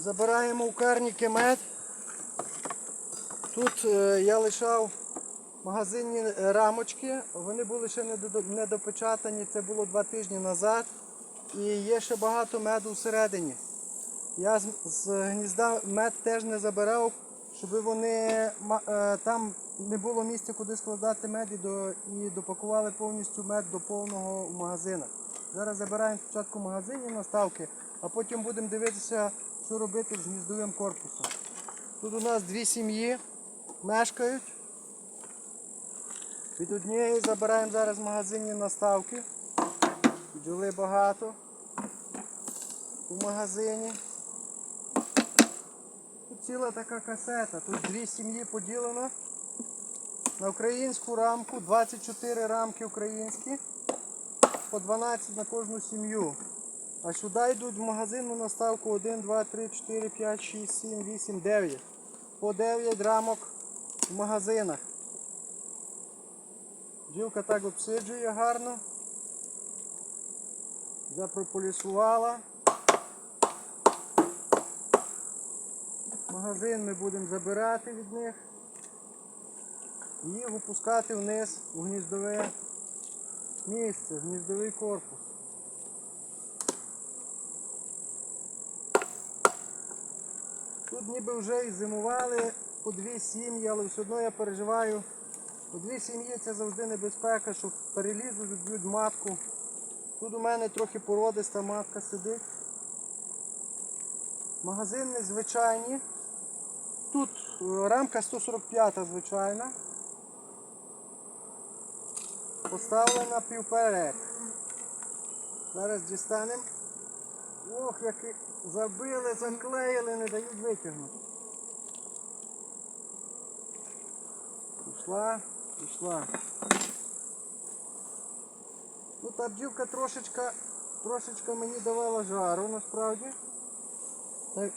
Забираємо у карніки мед. Тут е, я лишав магазинні е, рамочки. Вони були ще не допечатані, це було два тижні назад. І є ще багато меду всередині. Я з, гнізда мед теж не забирав, щоб вони е, там не було місця, куди складати мед і, до, і допакували повністю мед до повного в магазинах. Зараз забираємо спочатку магазинні наставки, а потім будемо дивитися, що робити з гніздовим корпусом. Тут у нас дві сім'ї мешкають. Від однієї забираємо зараз магазинні наставки. Бджоли багато у магазині. Тут ціла така касета. Тут дві сім'ї поділено на українську рамку, 24 рамки українські, по 12 на кожну сім'ю. А сюди йдуть в магазинну наставку 1, 2, 3, 4, 5, 6, 7, 8, 9. По 9 рамок в магазинах. Бджілка так обсиджує гарно. Запрополісувала. Магазин ми будемо забирати від них і випускати вниз у гніздове місце, в гніздовий корпус. Тут ніби вже і зимували по дві сім'ї, але все одно я переживаю. По дві сім'ї це завжди небезпека, що перелізуть, вб'ють матку. Тут у мене трохи породиста матка сидить. Магазини звичайні. Тут е, рамка 145 звичайна. Поставлена півперек. Зараз дістанемо. Ох, як і забили, заклеїли, не дають витягнути. Пішла, пішла. Ну та бджілка трошечка, трошечка мені давала жару насправді. Так.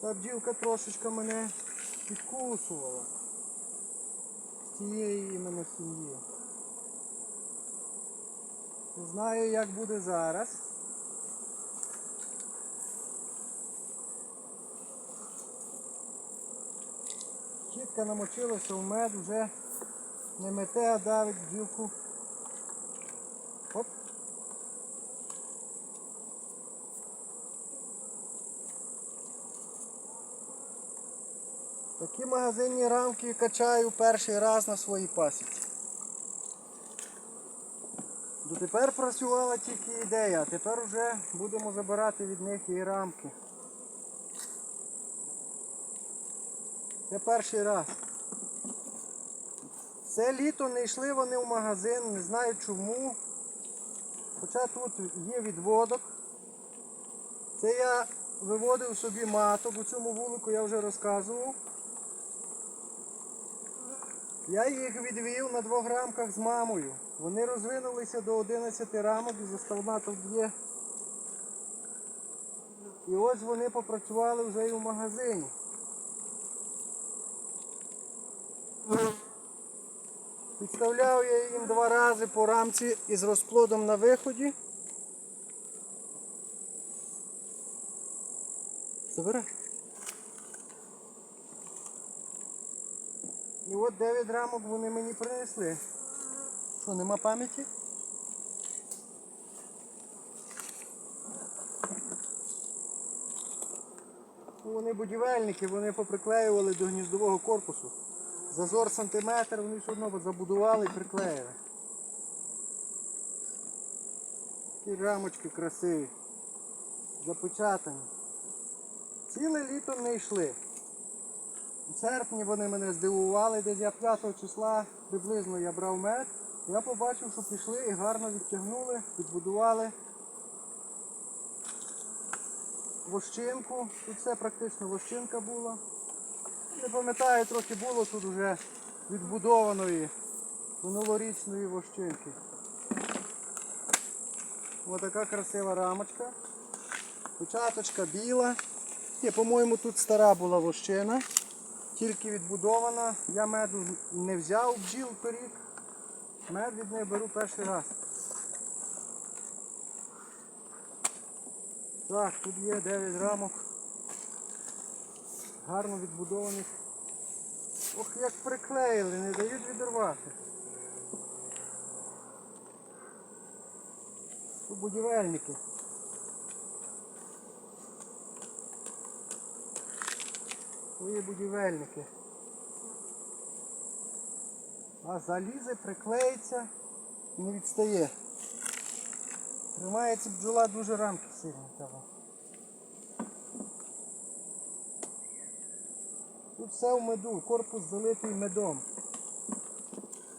Та бджілка трошечка мене підкусувала. З цієї іменно сім'ї. Знаю як буде зараз. Чітко намочилося в мед вже не мете, а давить бджілку. Оп. Такі магазинні рамки качаю перший раз на своїй пасіці. Дотепер працювала тільки ідея, тепер вже будемо забирати від них і рамки. Це перший раз. Це літо не йшли вони в магазин, не знаю чому. Хоча тут є відводок. Це я виводив собі маток, у цьому вулику я вже розказував. Я їх відвів на двох рамках з мамою. Вони розвинулися до 11 рамок і заставна тут є. І ось вони попрацювали вже і в магазині. Підставляв я їм два рази по рамці із розплодом на виході. Забирай. І от 9 рамок вони мені принесли. Що, нема пам'яті? Ну, Вони будівельники, вони поприклеювали до гніздового корпусу. Зазор сантиметр, вони все одно забудували і приклеїли. Такі рамочки красиві. Запечатані. Ціле літо не йшли. У серпні вони мене здивували, десь я 5 числа приблизно я брав мед. Я побачив, що пішли і гарно відтягнули, відбудували вощинку. Тут все практично вощинка була. Не пам'ятаю, трохи було тут вже відбудованої минулорічної вощинки. Ось така красива рамочка. Початочка біла. По-моєму, тут стара була вощина, тільки відбудована. Я меду не взяв бджіл торік. Мед від неї беру перший раз. Так, тут є 9 рамок. Гарно відбудованих. Ох, як приклеїли, не дають відірвати. Тут будівельники. Свої будівельники. А залізе, приклеїться і не відстає. Тримається бджола дуже рамки сильно того. Тут все в меду, корпус залитий медом.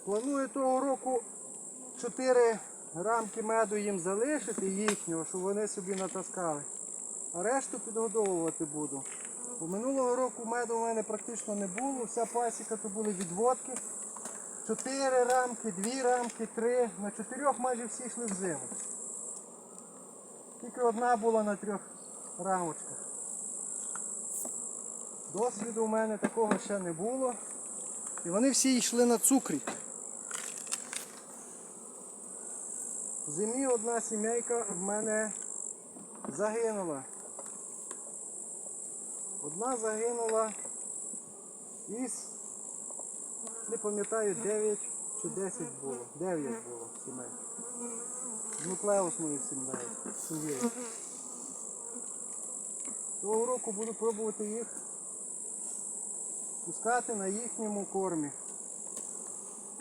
Планую того року 4 рамки меду їм залишити їхнього, щоб вони собі натаскали. А решту підгодовувати буду. Бо минулого року меду у мене практично не було, вся пасіка то були відводки. Чотири рамки, дві рамки, три. На чотирьох майже всі йшли в зиму. Тільки одна була на трьох рамочках. Досвіду у мене такого ще не було. І вони всі йшли на цукрі. В зимі одна сімейка в мене загинула. Одна загинула із, не пам'ятаю, 9 чи 10 було. 9 було сімей. З нуклеусною сім'єю. Того року буду пробувати їх пускати на їхньому кормі.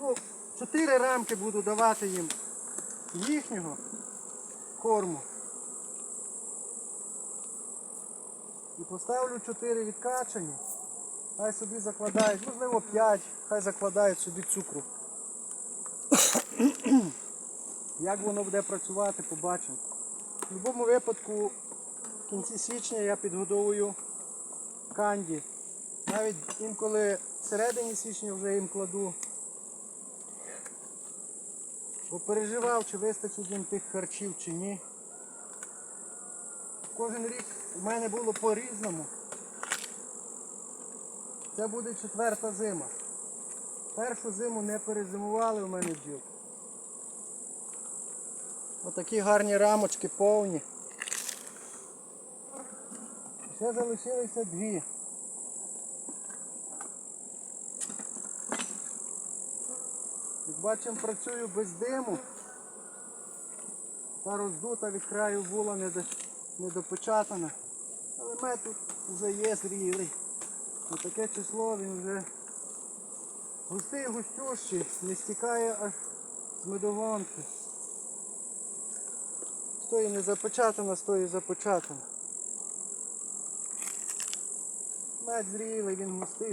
Ну, чотири рамки буду давати їм їхнього корму. І поставлю 4 відкачані. Хай собі закладають, можливо 5, хай закладають собі цукру. Як воно буде працювати, побачимо. В будь-якому випадку в кінці січня я підгодовую канді. Навіть інколи всередині січня вже їм кладу. Бо переживав, чи вистачить їм тих харчів чи ні. Кожен рік у мене було по-різному. Це буде четверта зима. Першу зиму не перезимували у мене бджілки. Отакі гарні рамочки повні. Ще залишилися дві. Як бачимо, працюю без диму. Та роздута від краю була недо- недопечатана. Але мед тут вже є зрілий. Таке число він вже густий густющий, не стікає аж з медогонки. З тої не запечатана, з тої запечатана. Мед зрілий, він густий,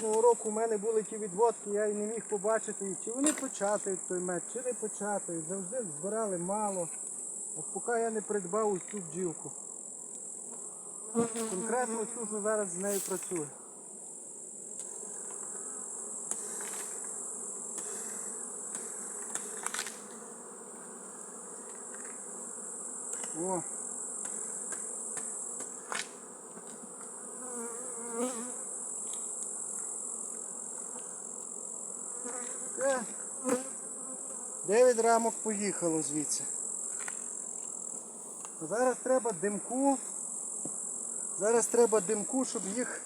Кожного року в мене були ті відводки, я і не міг побачити, чи вони початають той мед, чи не початають. Завжди збирали мало. Аж поки я не придбав ось цю бджілку. Конкретно цю, що зараз з нею працюю. О! 9 рамок поїхало звідси. Зараз треба димку. Зараз треба димку, щоб їх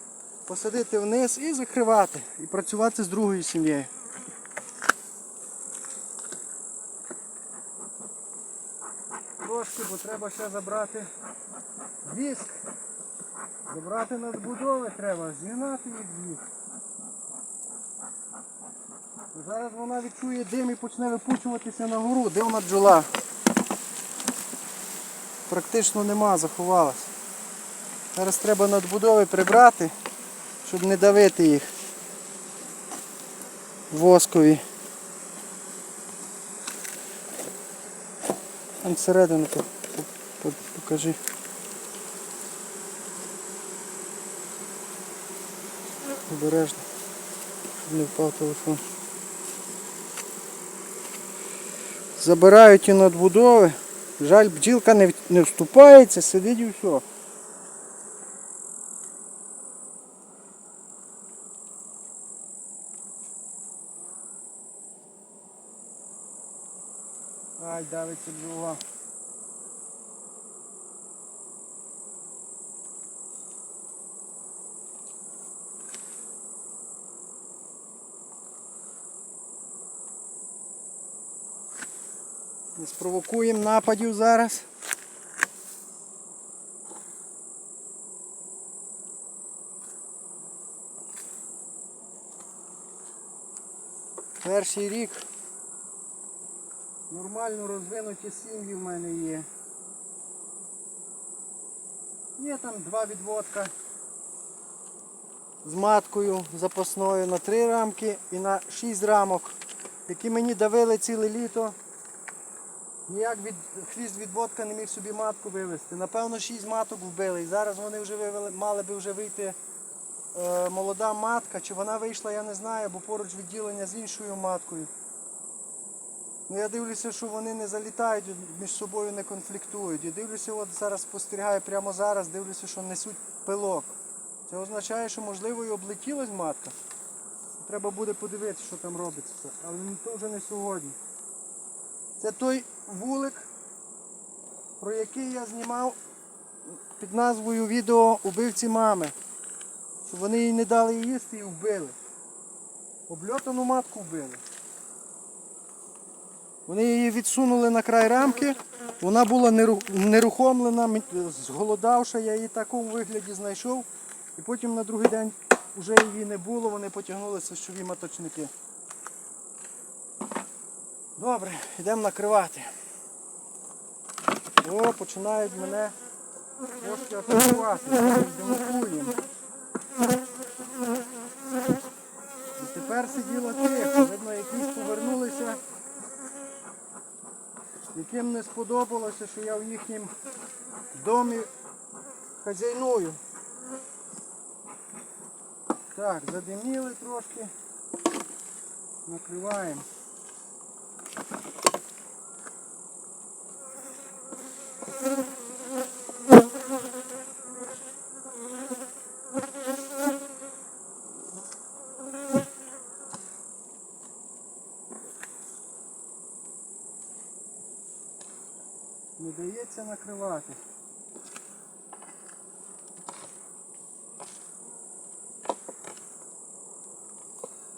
посадити вниз і закривати. І працювати з другою сім'єю. Трошки, бо треба ще забрати віск. Забрати надбудови треба, згинати їх віск. Зараз вона відчує дим і почне випучуватися на гору. Де вона бджола? Практично нема, заховалась. Зараз треба надбудови прибрати, щоб не давити їх воскові. Там всередину по- по- по- покажи. Обережно, щоб не впав телефон. забирають і надбудови. Жаль, бджілка не не вступається, сидить і все. Ай, давиться друга. Не спровокуємо нападів зараз. Перший рік нормально розвинуті сім'ї в мене є. Є там два відводка з маткою запасною на три рамки і на шість рамок, які мені давили ціле літо. Ніяк від, хвіст відводка не міг собі матку вивезти. Напевно, шість маток вбили. І зараз вони вже вивели, мали би вже вийти е, молода матка. Чи вона вийшла, я не знаю, бо поруч відділення з іншою маткою. Ну я дивлюся, що вони не залітають, між собою не конфліктують. І дивлюся, от зараз спостерігаю прямо зараз, дивлюся, що несуть пилок. Це означає, що можливо і облетілась матка. Треба буде подивитися, що там робиться. Але ну, то вже не сьогодні. Це той вулик, про який я знімав під назвою відео Убивці мами. Що вони їй не дали їсти і вбили. Обльотану матку вбили. Вони її відсунули на край рамки, вона була нерухомлена, зголодавша, я її в такому вигляді знайшов. І потім на другий день вже її не було, вони потягнули сощові маточники. Добре, йдемо накривати. О, починають мене трошки атакувати. І тепер сиділо тихо. Видно, якісь повернулися, яким не сподобалося, що я в їхнім домі хазяйную. Так, задиміли трошки. Накриваємо. Не дається накривати.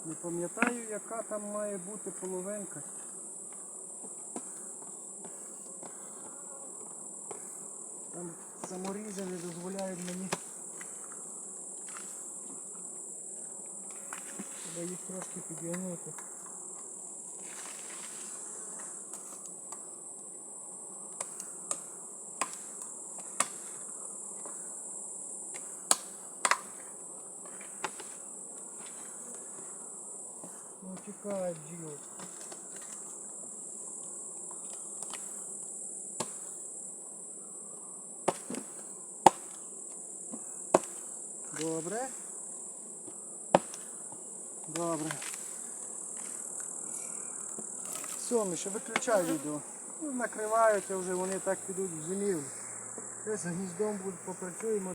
Не пам'ятаю, яка там має бути половинка. Там саморізи не дозволяють мені. Треба їх трошки підігнути. Тікає бджіл. Добре. Добре. Все, Міша, виключай відео. Ну, накриваються вже, вони так підуть в. Ще з гніздом будуть попрацюємо.